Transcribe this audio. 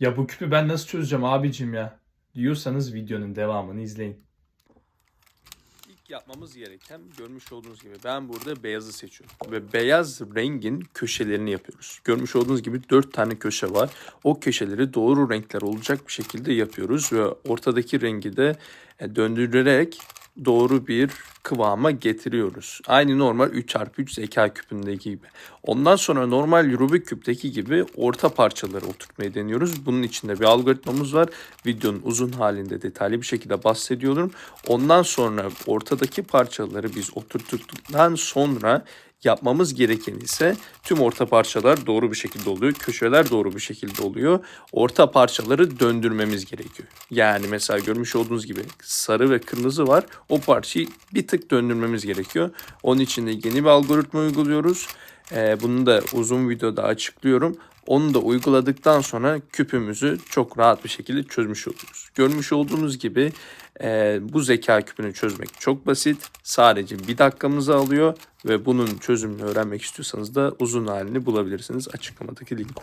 Ya bu küpü ben nasıl çözeceğim abicim ya? Diyorsanız videonun devamını izleyin. İlk yapmamız gereken görmüş olduğunuz gibi ben burada beyazı seçiyorum. Ve beyaz rengin köşelerini yapıyoruz. Görmüş olduğunuz gibi 4 tane köşe var. O köşeleri doğru renkler olacak bir şekilde yapıyoruz. Ve ortadaki rengi de e, döndürerek doğru bir kıvama getiriyoruz. Aynı normal 3x3 zeka küpündeki gibi. Ondan sonra normal Rubik küpteki gibi orta parçaları oturtmayı deniyoruz. Bunun içinde bir algoritmamız var. Videonun uzun halinde detaylı bir şekilde bahsediyorum. Ondan sonra ortadaki parçaları biz oturttuktan sonra yapmamız gereken ise tüm orta parçalar doğru bir şekilde oluyor. Köşeler doğru bir şekilde oluyor. Orta parçaları döndürmemiz gerekiyor. Yani mesela görmüş olduğunuz gibi sarı ve kırmızı var. O parçayı bir tık döndürmemiz gerekiyor. Onun için de yeni bir algoritma uyguluyoruz. Ee, bunu da uzun videoda açıklıyorum. Onu da uyguladıktan sonra küpümüzü çok rahat bir şekilde çözmüş oluyoruz. Görmüş olduğunuz gibi e, bu zeka küpünü çözmek çok basit. Sadece bir dakikamızı alıyor ve bunun çözümünü öğrenmek istiyorsanız da uzun halini bulabilirsiniz açıklamadaki linkte.